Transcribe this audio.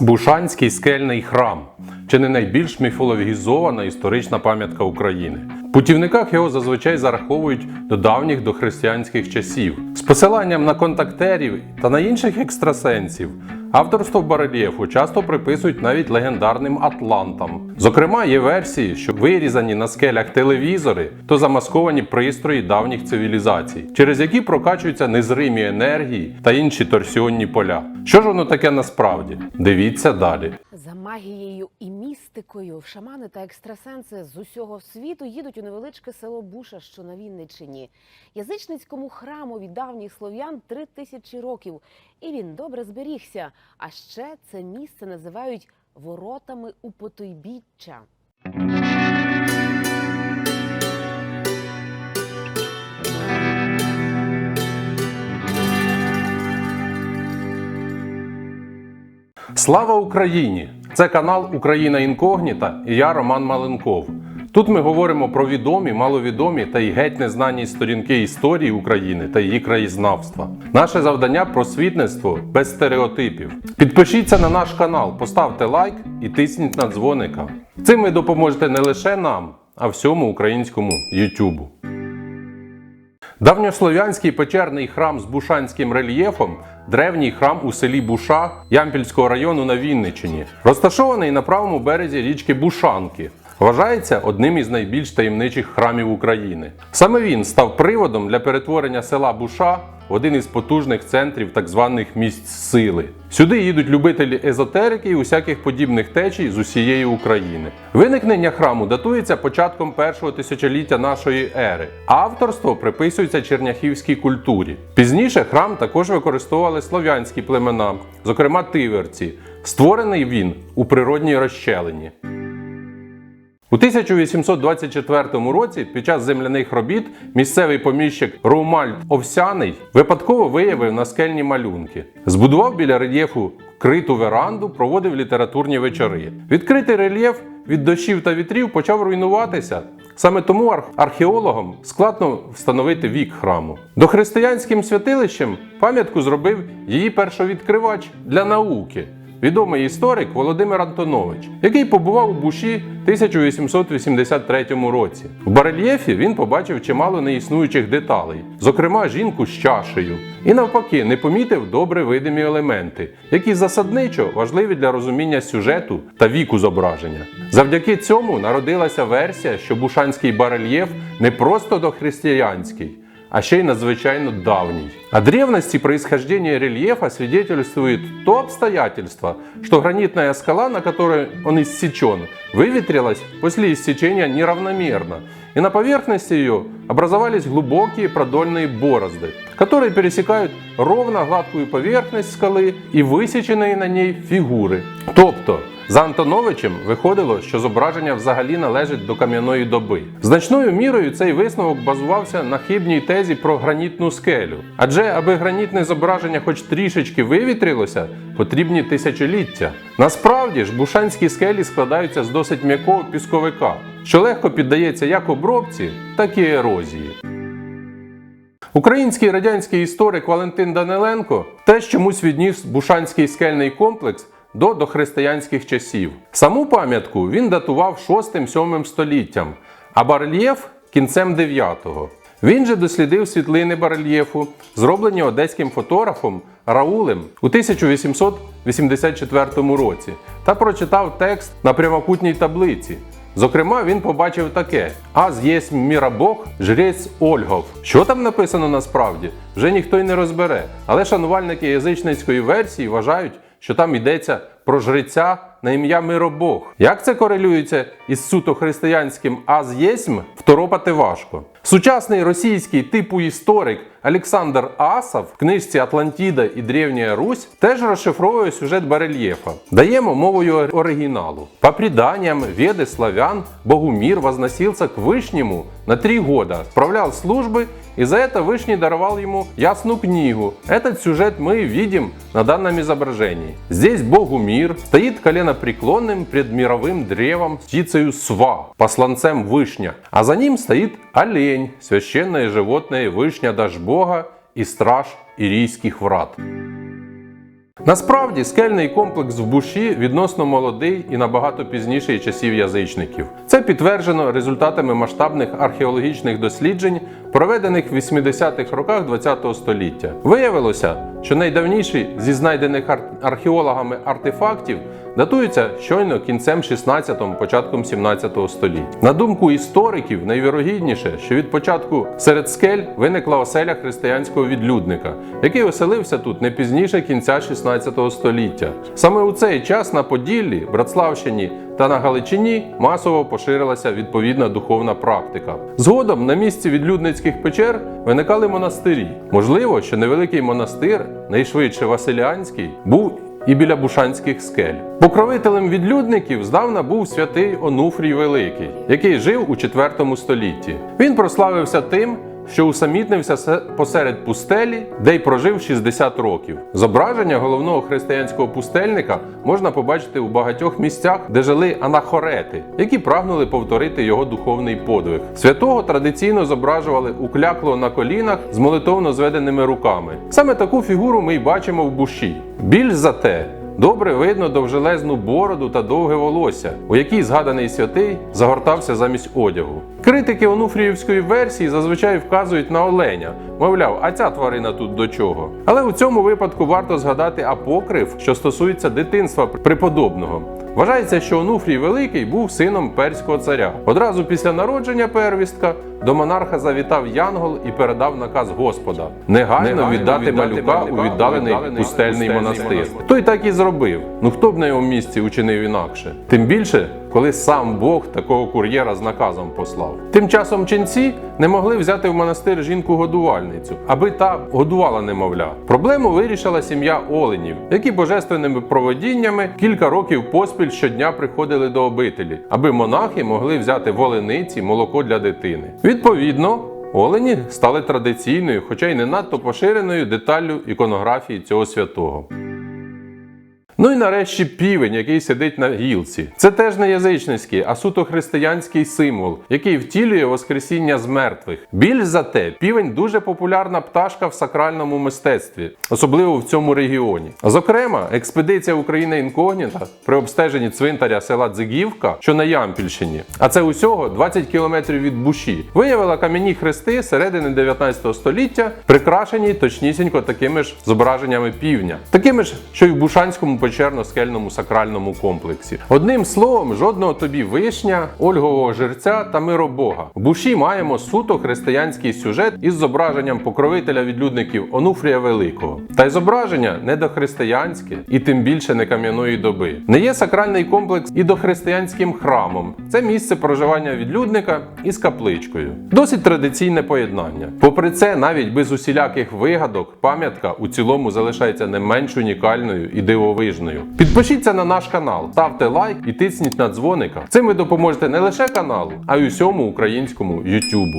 Бушанський скельний храм чи не найбільш міфологізована історична пам'ятка України. Путівниках його зазвичай зараховують до давніх дохристиянських часів з посиланням на контактерів та на інших екстрасенсів. Авторство барельєфу часто приписують навіть легендарним атлантам. Зокрема, є версії, що вирізані на скелях телевізори то замасковані пристрої давніх цивілізацій, через які прокачуються незримі енергії та інші торсіонні поля. Що ж воно таке насправді? Дивіться далі. За магією і містикою шамани та екстрасенси з усього світу їдуть у невеличке село Буша, що на Вінниччині. Язичницькому храму від давніх слов'ян три тисячі років, і він добре зберігся. А ще це місце називають воротами у потойбіччя. Слава Україні! Це канал Україна Інкогніта і я Роман Маленков. Тут ми говоримо про відомі, маловідомі та й геть незнані сторінки історії України та її краєзнавства. Наше завдання просвітництво без стереотипів. Підпишіться на наш канал, поставте лайк і тисніть на дзвоника. Цим ви допоможете не лише нам, а всьому українському Ютубу. Давньослов'янський печерний храм з бушанським рельєфом древній храм у селі Буша Ямпільського району на Вінниччині, розташований на правому березі річки Бушанки. Вважається одним із найбільш таємничих храмів України. Саме він став приводом для перетворення села Буша в один із потужних центрів так званих місць сили. Сюди їдуть любителі езотерики і усяких подібних течій з усієї України. Виникнення храму датується початком першого тисячоліття нашої ери. Авторство приписується черняхівській культурі. Пізніше храм також використовували слов'янські племена, зокрема тиверці. Створений він у природній розщелині. У 1824 році під час земляних робіт місцевий поміщик Роумальд Овсяний випадково виявив наскельні малюнки. Збудував біля рельєфу криту веранду, проводив літературні вечори. Відкритий рельєф від дощів та вітрів почав руйнуватися. Саме тому арх- археологам складно встановити вік храму. Дохристиянським святилищем пам'ятку зробив її першовідкривач для науки відомий історик Володимир Антонович, який побував у Буші 1883 році. В барельєфі він побачив чимало неіснуючих деталей, зокрема жінку з чашею, і навпаки не помітив добре видимі елементи, які засадничо важливі для розуміння сюжету та віку зображення. Завдяки цьому народилася версія, що бушанський барельєф не просто дохристиянський, а ще й надзвичайно давний. О древности происхождения рельефа свидетельствует то обстоятельство, что гранитная скала, на которой он иссечен, выветрилась после иссечения неравномерно, и на поверхности ее образовались глубокие продольные борозды, которые пересекают ровно гладкую поверхность скалы и высеченные на ней фигуры. Тобто, за Антоновичем виходило, що зображення взагалі належить до кам'яної доби. Значною мірою цей висновок базувався на хибній тезі про гранітну скелю. Адже аби гранітне зображення хоч трішечки вивітрилося, потрібні тисячоліття. Насправді ж бушанські скелі складаються з досить м'якого пісковика, що легко піддається як обробці, так і ерозії. Український радянський історик Валентин Даниленко теж чомусь відніс Бушанський скельний комплекс до дохристиянських часів. Саму пам'ятку він датував 6-7 століттям, а барельєф кінцем 9-го. Він же дослідив світлини барельєфу, зроблені одеським фотографом Раулем у 1884 році, та прочитав текст на прямокутній таблиці. Зокрема, він побачив таке: Аз єсть мірабог, жрець Ольгов. Що там написано насправді, вже ніхто й не розбере. Але шанувальники язичницької версії вважають, що там йдеться про жреця на ім'я Миробог. Як це корелюється із суто християнським аз єсмь, второпати важко. Сучасний російський типу історик Олександр Асав в книжці Атлантіда і Древня Русь теж розшифровує сюжет барельєфа. Даємо мовою оригіналу. По преданиям веды славян Богумир возносился к Вышнему на три года, справлял службы, и за это Вышний даровал ему ясную книгу. Этот сюжет мы видим на данном изображении. Здесь Богумир стоит коленопреклонным пред мировым древом с птицею Сва, посланцем Вышня, а за ним стоит олень, священное животное вишня Дажбога і страж ірійських врат. Насправді скельний комплекс в Буші відносно молодий і набагато пізніший часів язичників. Це підтверджено результатами масштабних археологічних досліджень, проведених в 80-х роках ХХ століття. Виявилося, що найдавніші зі знайдених ар- археологами артефактів датуються щойно кінцем 16-го, початком 17 століття. На думку істориків, найвірогідніше, що від початку серед скель виникла оселя християнського відлюдника, який оселився тут не пізніше кінця 16 століття. Саме у цей час на Поділлі, Братславщині та на Галичині масово поширилася відповідна духовна практика. Згодом на місці відлюдницьких печер виникали монастирі. Можливо, що невеликий монастир, найшвидше Василіанський, був і біля Бушанських скель. Покровителем відлюдників здавна був святий Онуфрій Великий, який жив у IV столітті. Він прославився тим, що усамітнився посеред пустелі, де й прожив 60 років. Зображення головного християнського пустельника можна побачити у багатьох місцях, де жили анахорети, які прагнули повторити його духовний подвиг. Святого традиційно зображували уклякло на колінах з молитовно зведеними руками. Саме таку фігуру ми й бачимо в буші. Більш за те, Добре видно довжелезну бороду та довге волосся, у якій згаданий святий загортався замість одягу. Критики онуфріївської версії зазвичай вказують на оленя, мовляв, а ця тварина тут до чого. Але у цьому випадку варто згадати апокриф, що стосується дитинства преподобного. Вважається, що Онуфрій Великий був сином перського царя. Одразу після народження первістка до монарха завітав Янгол і передав наказ Господа негайно, Негайно віддати, віддати малюка у віддалений пустельний монастир. монастир. Той так і зробив. Ну хто б на його місці учинив інакше? Тим більше, коли сам Бог такого кур'єра з наказом послав. Тим часом ченці не могли взяти в монастир жінку-годувальницю, аби та годувала немовля. Проблему вирішила сім'я Оленів, які божественними проводіннями кілька років поспіль щодня приходили до обителі, аби монахи могли взяти в олениці молоко для дитини. Відповідно. Олені стали традиційною, хоча й не надто поширеною деталлю іконографії цього святого. Ну і нарешті півень, який сидить на гілці. Це теж не язичницький, а суто християнський символ, який втілює Воскресіння з мертвих. Більш за те, півень дуже популярна пташка в сакральному мистецтві, особливо в цьому регіоні. Зокрема, експедиція Україна інкогніта при обстеженні цвинтаря села Дзигівка, що на Ямпільщині, а це усього 20 кілометрів від Буші, виявила кам'яні хрести середини 19 століття, прикрашені точнісінько такими ж зображеннями півня, такими ж, що й в Бушанському печерно-скельному сакральному комплексі. Одним словом, жодного тобі вишня, ольгового жерця та миробога. В Буші маємо суто християнський сюжет із зображенням покровителя відлюдників Онуфрія Великого. Та й зображення не дохристиянське і тим більше не кам'яної доби. Не є сакральний комплекс і дохристиянським храмом. Це місце проживання відлюдника із капличкою. Досить традиційне поєднання. Попри це, навіть без усіляких вигадок, пам'ятка у цілому залишається не менш унікальною і дивовижною. Підпишіться на наш канал, ставте лайк і тисніть на дзвоника. Цим ви допоможете не лише каналу, а й усьому українському Ютубу.